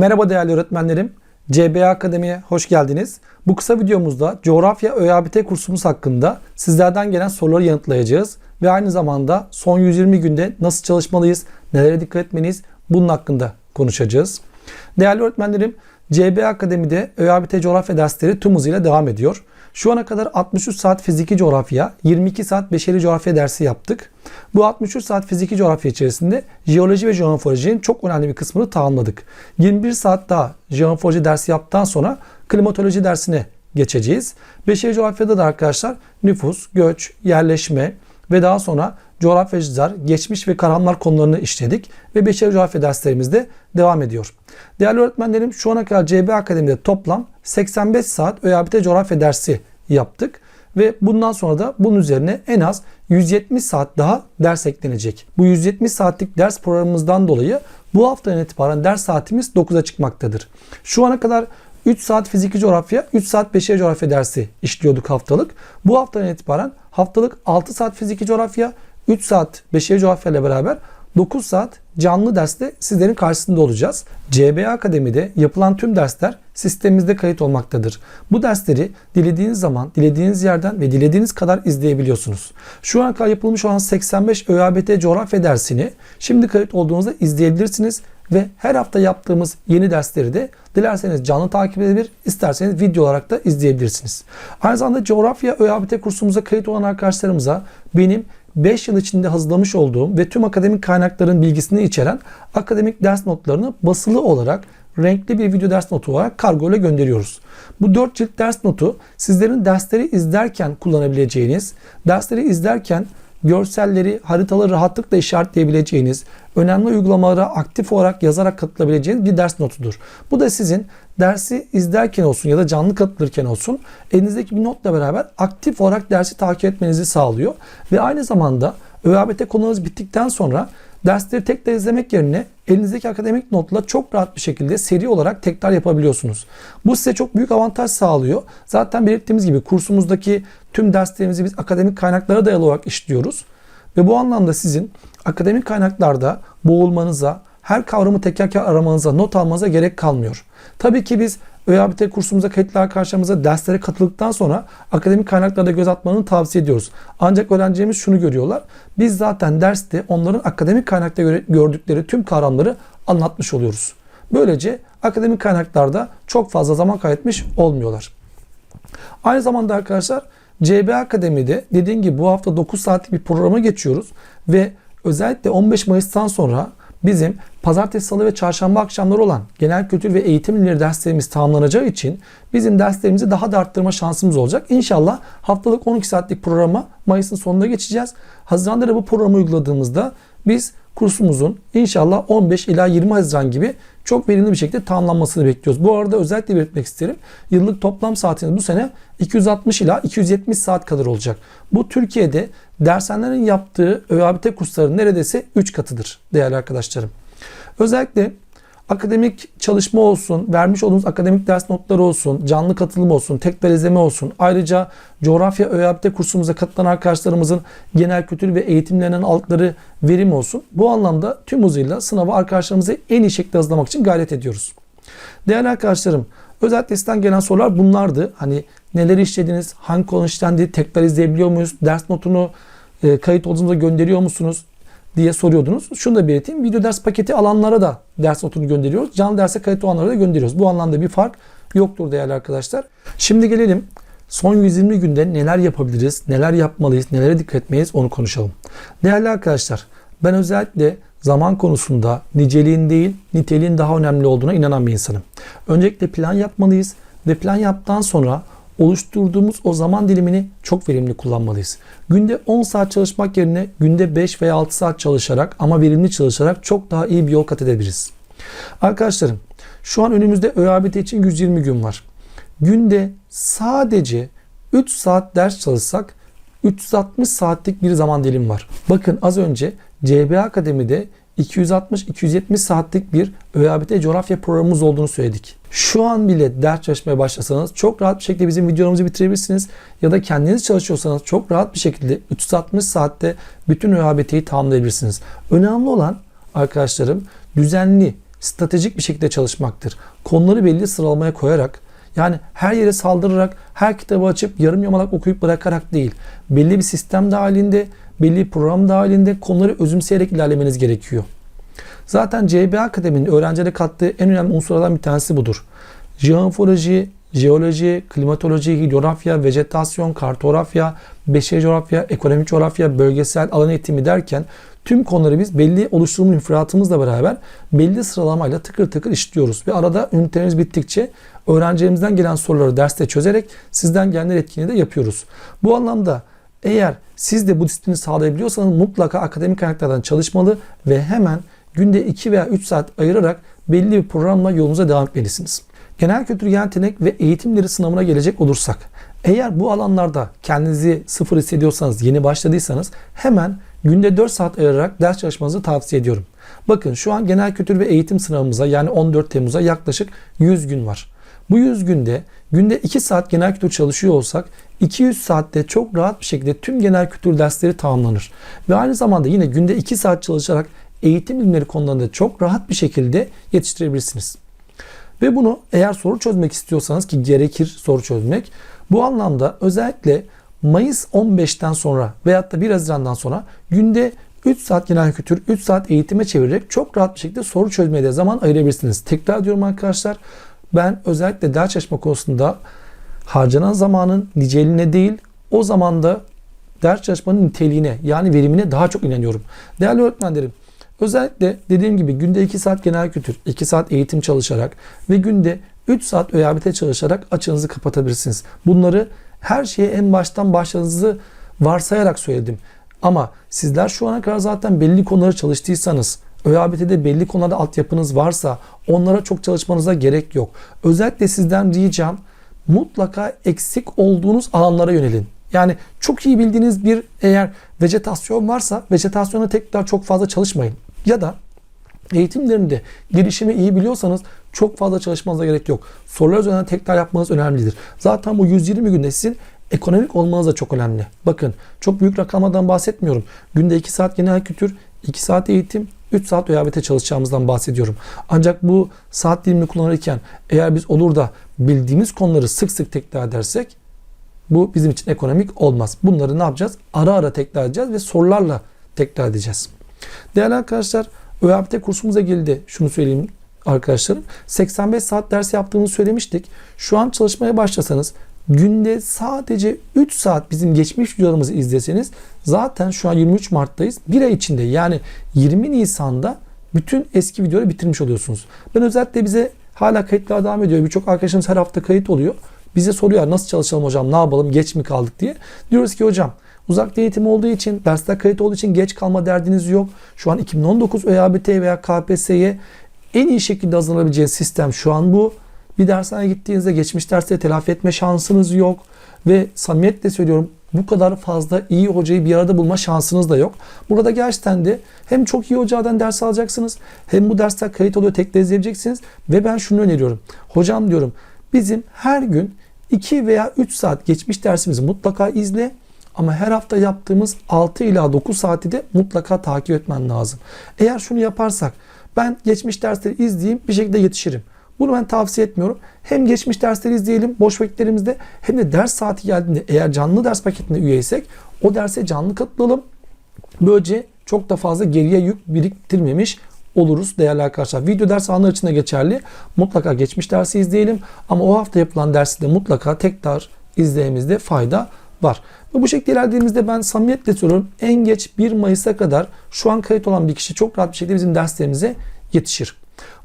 Merhaba değerli öğretmenlerim. CBA Akademi'ye hoş geldiniz. Bu kısa videomuzda coğrafya ÖABT kursumuz hakkında sizlerden gelen soruları yanıtlayacağız. Ve aynı zamanda son 120 günde nasıl çalışmalıyız, nelere dikkat etmeliyiz bunun hakkında konuşacağız. Değerli öğretmenlerim, CBA Akademi'de ÖABT coğrafya dersleri tüm hızıyla devam ediyor. Şu ana kadar 63 saat fiziki coğrafya, 22 saat beşeri coğrafya dersi yaptık. Bu 63 saat fiziki coğrafya içerisinde jeoloji ve jeomorfolojinin çok önemli bir kısmını tamamladık. 21 saat daha jeomorfoloji dersi yaptıktan sonra klimatoloji dersine geçeceğiz. Beşeri coğrafyada da arkadaşlar nüfus, göç, yerleşme ve daha sonra coğrafyacılar, geçmiş ve kavramlar konularını işledik ve beşeri coğrafya derslerimiz de devam ediyor. Değerli öğretmenlerim şu ana kadar CB Akademi'de toplam 85 saat ÖABT coğrafya dersi yaptık. Ve bundan sonra da bunun üzerine en az 170 saat daha ders eklenecek. Bu 170 saatlik ders programımızdan dolayı bu haftadan itibaren ders saatimiz 9'a çıkmaktadır. Şu ana kadar 3 saat fiziki coğrafya, 3 saat beşeri coğrafya dersi işliyorduk haftalık. Bu haftadan itibaren haftalık 6 saat fiziki coğrafya, 3 saat beşeri coğrafya ile beraber 9 saat canlı derste sizlerin karşısında olacağız. CBA Akademi'de yapılan tüm dersler sistemimizde kayıt olmaktadır. Bu dersleri dilediğiniz zaman, dilediğiniz yerden ve dilediğiniz kadar izleyebiliyorsunuz. Şu ana kadar yapılmış olan 85 ÖABT coğrafya dersini şimdi kayıt olduğunuzda izleyebilirsiniz ve her hafta yaptığımız yeni dersleri de dilerseniz canlı takip edebilir, isterseniz video olarak da izleyebilirsiniz. Aynı zamanda coğrafya ÖABT kursumuza kayıt olan arkadaşlarımıza benim 5 yıl içinde hazırlamış olduğum ve tüm akademik kaynakların bilgisini içeren akademik ders notlarını basılı olarak renkli bir video ders notu olarak kargo ile gönderiyoruz. Bu 4 cilt ders notu sizlerin dersleri izlerken kullanabileceğiniz, dersleri izlerken görselleri, haritaları rahatlıkla işaretleyebileceğiniz, önemli uygulamalara aktif olarak yazarak katılabileceğiniz bir ders notudur. Bu da sizin dersi izlerken olsun ya da canlı katılırken olsun elinizdeki bir notla beraber aktif olarak dersi takip etmenizi sağlıyor. Ve aynı zamanda ÖABT konunuz bittikten sonra dersleri tekrar izlemek yerine elinizdeki akademik notla çok rahat bir şekilde seri olarak tekrar yapabiliyorsunuz. Bu size çok büyük avantaj sağlıyor. Zaten belirttiğimiz gibi kursumuzdaki tüm derslerimizi biz akademik kaynaklara dayalı olarak işliyoruz. Ve bu anlamda sizin akademik kaynaklarda boğulmanıza, her kavramı teker teker aramanıza, not almanıza gerek kalmıyor. Tabii ki biz ÖABT kursumuza kayıtlı arkadaşlarımıza derslere katıldıktan sonra akademik kaynaklarda göz atmanı tavsiye ediyoruz. Ancak öğrencilerimiz şunu görüyorlar. Biz zaten derste onların akademik kaynakta gördükleri tüm kavramları anlatmış oluyoruz. Böylece akademik kaynaklarda çok fazla zaman kaybetmiş olmuyorlar. Aynı zamanda arkadaşlar CB Akademi'de dediğim gibi bu hafta 9 saatlik bir programa geçiyoruz ve özellikle 15 Mayıs'tan sonra bizim pazartesi, salı ve çarşamba akşamları olan genel kültür ve eğitim ilimleri derslerimiz tamamlanacağı için bizim derslerimizi daha da arttırma şansımız olacak. İnşallah haftalık 12 saatlik programa Mayıs'ın sonunda geçeceğiz. Haziran'da da bu programı uyguladığımızda biz kursumuzun inşallah 15 ila 20 Haziran gibi çok verimli bir şekilde tamamlanmasını bekliyoruz. Bu arada özellikle belirtmek isterim. Yıllık toplam saatiniz bu sene 260 ila 270 saat kadar olacak. Bu Türkiye'de dershanelerin yaptığı ÖABT kurslarının neredeyse 3 katıdır değerli arkadaşlarım. Özellikle akademik çalışma olsun, vermiş olduğumuz akademik ders notları olsun, canlı katılım olsun, tekrar izleme olsun. Ayrıca coğrafya ÖABT kursumuza katılan arkadaşlarımızın genel kültür ve eğitimlerinin aldıkları verim olsun. Bu anlamda tüm hızıyla sınava arkadaşlarımızı en iyi şekilde hazırlamak için gayret ediyoruz. Değerli arkadaşlarım, özellikle sizden gelen sorular bunlardı. Hani neler işlediniz, hangi konu işlendi, tekrar izleyebiliyor muyuz, ders notunu e, kayıt olduğunuzda gönderiyor musunuz? Diye soruyordunuz. Şunu da belirteyim. Video ders paketi alanlara da ders notunu gönderiyoruz. Canlı derse kayıt olanlara da gönderiyoruz. Bu anlamda bir fark yoktur değerli arkadaşlar. Şimdi gelelim son 120 günde neler yapabiliriz, neler yapmalıyız, nelere dikkat etmeyiz onu konuşalım. Değerli arkadaşlar ben özellikle zaman konusunda niceliğin değil niteliğin daha önemli olduğuna inanan bir insanım. Öncelikle plan yapmalıyız ve plan yaptıktan sonra oluşturduğumuz o zaman dilimini çok verimli kullanmalıyız. Günde 10 saat çalışmak yerine günde 5 veya 6 saat çalışarak ama verimli çalışarak çok daha iyi bir yol kat edebiliriz. Arkadaşlarım şu an önümüzde ÖABT için 120 gün var. Günde sadece 3 saat ders çalışsak 360 saatlik bir zaman dilim var. Bakın az önce CBA Akademi'de 260-270 saatlik bir ÖABT coğrafya programımız olduğunu söyledik. Şu an bile ders çalışmaya başlasanız çok rahat bir şekilde bizim videolarımızı bitirebilirsiniz. Ya da kendiniz çalışıyorsanız çok rahat bir şekilde 360 saatte bütün ÖABT'yi tamamlayabilirsiniz. Önemli olan arkadaşlarım düzenli stratejik bir şekilde çalışmaktır. Konuları belli sıralamaya koyarak yani her yere saldırarak, her kitabı açıp yarım yamalak okuyup bırakarak değil. Belli bir sistem dahilinde, belli program dahilinde konuları özümseyerek ilerlemeniz gerekiyor. Zaten CBA Akademi'nin öğrencilere kattığı en önemli unsurlardan bir tanesi budur. Jeomorfoloji, jeoloji, klimatoloji, hidrografya, vejetasyon, kartografya, beşeri coğrafya, ekonomik coğrafya, bölgesel alan eğitimi derken tüm konuları biz belli oluşturma müfredatımızla beraber belli sıralamayla tıkır tıkır işliyoruz. Ve arada ünitemiz bittikçe öğrencilerimizden gelen soruları derste çözerek sizden gelen etkinliği de yapıyoruz. Bu anlamda eğer siz de bu disiplini sağlayabiliyorsanız mutlaka akademik kaynaklardan çalışmalı ve hemen günde 2 veya 3 saat ayırarak belli bir programla yolunuza devam etmelisiniz. Genel kültür yetenek ve eğitimleri sınavına gelecek olursak, eğer bu alanlarda kendinizi sıfır hissediyorsanız, yeni başladıysanız hemen günde 4 saat ayırarak ders çalışmanızı tavsiye ediyorum. Bakın şu an genel kültür ve eğitim sınavımıza yani 14 Temmuz'a yaklaşık 100 gün var. Bu 100 günde günde 2 saat genel kültür çalışıyor olsak 200 saatte çok rahat bir şekilde tüm genel kültür dersleri tamamlanır. Ve aynı zamanda yine günde 2 saat çalışarak eğitim bilimleri konularında çok rahat bir şekilde yetiştirebilirsiniz. Ve bunu eğer soru çözmek istiyorsanız ki gerekir soru çözmek. Bu anlamda özellikle Mayıs 15'ten sonra veyahut da 1 Haziran'dan sonra günde 3 saat genel kültür, 3 saat eğitime çevirerek çok rahat bir şekilde soru çözmeye de zaman ayırabilirsiniz. Tekrar diyorum arkadaşlar ben özellikle ders çalışma konusunda harcanan zamanın niceliğine değil o zamanda ders çalışmanın niteliğine yani verimine daha çok inanıyorum. Değerli öğretmenlerim özellikle dediğim gibi günde 2 saat genel kültür, 2 saat eğitim çalışarak ve günde 3 saat ÖYBT çalışarak açığınızı kapatabilirsiniz. Bunları her şeye en baştan başladığınızı varsayarak söyledim. Ama sizler şu ana kadar zaten belli konuları çalıştıysanız, ÖABT'de belli konularda altyapınız varsa onlara çok çalışmanıza gerek yok. Özellikle sizden ricam mutlaka eksik olduğunuz alanlara yönelin. Yani çok iyi bildiğiniz bir eğer vejetasyon varsa vejetasyona tekrar çok fazla çalışmayın. Ya da eğitimlerinde gelişimi iyi biliyorsanız çok fazla çalışmanıza gerek yok. Sorular üzerinden tekrar yapmanız önemlidir. Zaten bu 120 günde sizin ekonomik olmanız da çok önemli. Bakın çok büyük rakamlardan bahsetmiyorum. Günde 2 saat genel kültür, 2 saat eğitim, 3 saat ÖYBT çalışacağımızdan bahsediyorum. Ancak bu saat dilimini kullanırken eğer biz olur da bildiğimiz konuları sık sık tekrar edersek bu bizim için ekonomik olmaz. Bunları ne yapacağız? Ara ara tekrar edeceğiz ve sorularla tekrar edeceğiz. Değerli arkadaşlar ÖYBT kursumuza geldi. Şunu söyleyeyim arkadaşlarım. 85 saat ders yaptığımızı söylemiştik. Şu an çalışmaya başlasanız günde sadece 3 saat bizim geçmiş videolarımızı izleseniz zaten şu an 23 Mart'tayız. Bir ay içinde yani 20 Nisan'da bütün eski videoları bitirmiş oluyorsunuz. Ben özellikle bize hala kayıtlar devam ediyor. Birçok arkadaşımız her hafta kayıt oluyor. Bize soruyor nasıl çalışalım hocam ne yapalım geç mi kaldık diye. Diyoruz ki hocam uzakta eğitim olduğu için dersler kayıt olduğu için geç kalma derdiniz yok. Şu an 2019 ÖABT veya KPSS'ye en iyi şekilde hazırlanabileceğiniz sistem şu an bu. Bir dershaneye gittiğinizde geçmiş dersleri telafi etme şansınız yok. Ve samimiyetle söylüyorum bu kadar fazla iyi hocayı bir arada bulma şansınız da yok. Burada gerçekten de hem çok iyi hocadan ders alacaksınız hem bu dersler kayıt oluyor tekrar izleyebileceksiniz. Ve ben şunu öneriyorum. Hocam diyorum bizim her gün 2 veya 3 saat geçmiş dersimizi mutlaka izle. Ama her hafta yaptığımız 6 ila 9 saati de mutlaka takip etmen lazım. Eğer şunu yaparsak ben geçmiş dersleri izleyeyim bir şekilde yetişirim. Bunu ben tavsiye etmiyorum. Hem geçmiş dersleri izleyelim boş vakitlerimizde hem de ders saati geldiğinde eğer canlı ders paketine üyeysek o derse canlı katılalım. Böylece çok da fazla geriye yük biriktirmemiş oluruz değerli arkadaşlar. Video ders anlar için de geçerli. Mutlaka geçmiş dersi izleyelim ama o hafta yapılan dersi de mutlaka tekrar izleyemizde fayda var. Ve bu şekilde ilerlediğimizde ben samimiyetle söylüyorum en geç 1 Mayıs'a kadar şu an kayıt olan bir kişi çok rahat bir şekilde bizim derslerimize yetişir.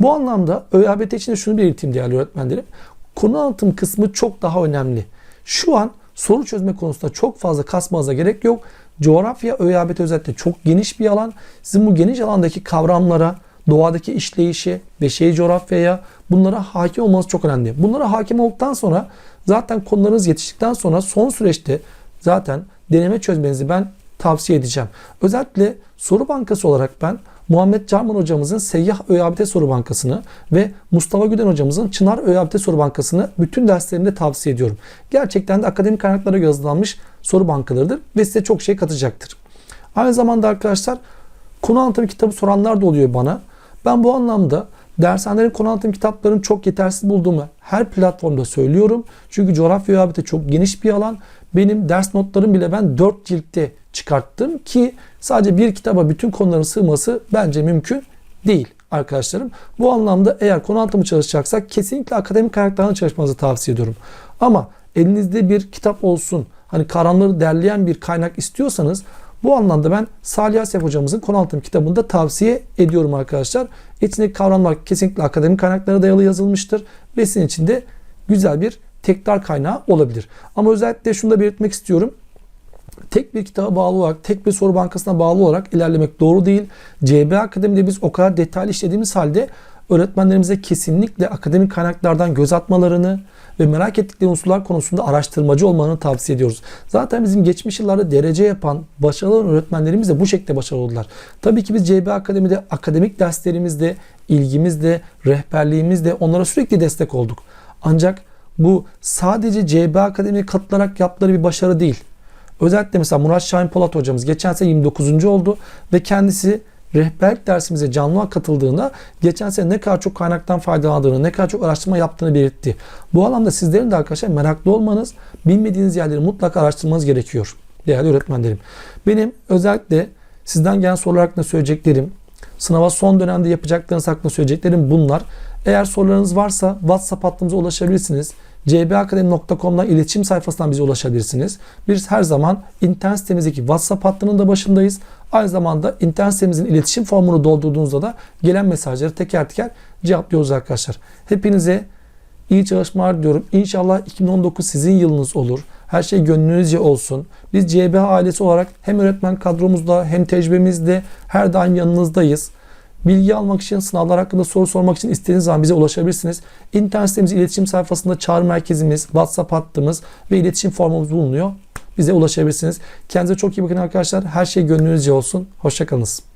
Bu anlamda ÖYBT için de şunu belirteyim değerli öğretmenlerim. Konu anlatım kısmı çok daha önemli. Şu an soru çözme konusunda çok fazla kasmanıza gerek yok. Coğrafya ÖYBT özellikle çok geniş bir alan. Sizin bu geniş alandaki kavramlara, doğadaki işleyişe ve şey coğrafyaya bunlara hakim olmanız çok önemli. Bunlara hakim olduktan sonra zaten konularınız yetiştikten sonra son süreçte zaten deneme çözmenizi ben tavsiye edeceğim. Özellikle soru bankası olarak ben Muhammed Carman hocamızın Seyyah ÖYBT Soru Bankası'nı ve Mustafa Güden hocamızın Çınar ÖYBT Soru Bankası'nı bütün derslerimde tavsiye ediyorum. Gerçekten de akademik kaynaklara yazılanmış soru bankalarıdır ve size çok şey katacaktır. Aynı zamanda arkadaşlar konu anlatımı kitabı soranlar da oluyor bana. Ben bu anlamda Dershanelerin konu anlatım kitaplarını çok yetersiz bulduğumu her platformda söylüyorum. Çünkü coğrafya habite çok geniş bir alan. Benim ders notlarım bile ben 4 ciltte çıkarttım ki sadece bir kitaba bütün konuların sığması bence mümkün değil arkadaşlarım. Bu anlamda eğer konu anlatımı çalışacaksak kesinlikle akademik kaynaklarla çalışmanızı tavsiye ediyorum. Ama elinizde bir kitap olsun, hani kavramları derleyen bir kaynak istiyorsanız bu anlamda ben Salih Asyaf hocamızın konu anlatım kitabını da tavsiye ediyorum arkadaşlar. İçindeki kavramlar kesinlikle akademik kaynaklara dayalı yazılmıştır ve sizin için de güzel bir tekrar kaynağı olabilir. Ama özellikle şunu da belirtmek istiyorum tek bir kitaba bağlı olarak, tek bir soru bankasına bağlı olarak ilerlemek doğru değil. CB Akademi'de biz o kadar detaylı işlediğimiz halde öğretmenlerimize kesinlikle akademik kaynaklardan göz atmalarını ve merak ettikleri unsurlar konusunda araştırmacı olmalarını tavsiye ediyoruz. Zaten bizim geçmiş yıllarda derece yapan başarılı öğretmenlerimiz de bu şekilde başarılı oldular. Tabii ki biz CB Akademi'de akademik derslerimizde, ilgimizde, rehberliğimizde onlara sürekli destek olduk. Ancak bu sadece CB Akademi'ye katılarak yaptıkları bir başarı değil. Özellikle mesela Murat Şahin Polat hocamız geçen sene 29. oldu ve kendisi rehberlik dersimize canlı olarak katıldığında geçen sene ne kadar çok kaynaktan faydalandığını, ne kadar çok araştırma yaptığını belirtti. Bu alanda sizlerin de arkadaşlar meraklı olmanız, bilmediğiniz yerleri mutlaka araştırmanız gerekiyor değerli öğretmenlerim. Benim özellikle sizden gelen sorular hakkında söyleyeceklerim, sınava son dönemde yapacaklarınız hakkında söyleyeceklerim bunlar. Eğer sorularınız varsa WhatsApp hattımıza ulaşabilirsiniz cbakademi.com'dan iletişim sayfasından bize ulaşabilirsiniz. Biz her zaman internet sitemizdeki WhatsApp hattının da başındayız. Aynı zamanda internet sitemizin iletişim formunu doldurduğunuzda da gelen mesajları teker teker cevaplıyoruz arkadaşlar. Hepinize iyi çalışmalar diliyorum. İnşallah 2019 sizin yılınız olur. Her şey gönlünüzce olsun. Biz CBH ailesi olarak hem öğretmen kadromuzda hem tecrübemizde her daim yanınızdayız. Bilgi almak için, sınavlar hakkında soru sormak için istediğiniz zaman bize ulaşabilirsiniz. İnternet sitemiz iletişim sayfasında çağrı merkezimiz, WhatsApp hattımız ve iletişim formumuz bulunuyor. Bize ulaşabilirsiniz. Kendinize çok iyi bakın arkadaşlar. Her şey gönlünüzce olsun. Hoşçakalınız.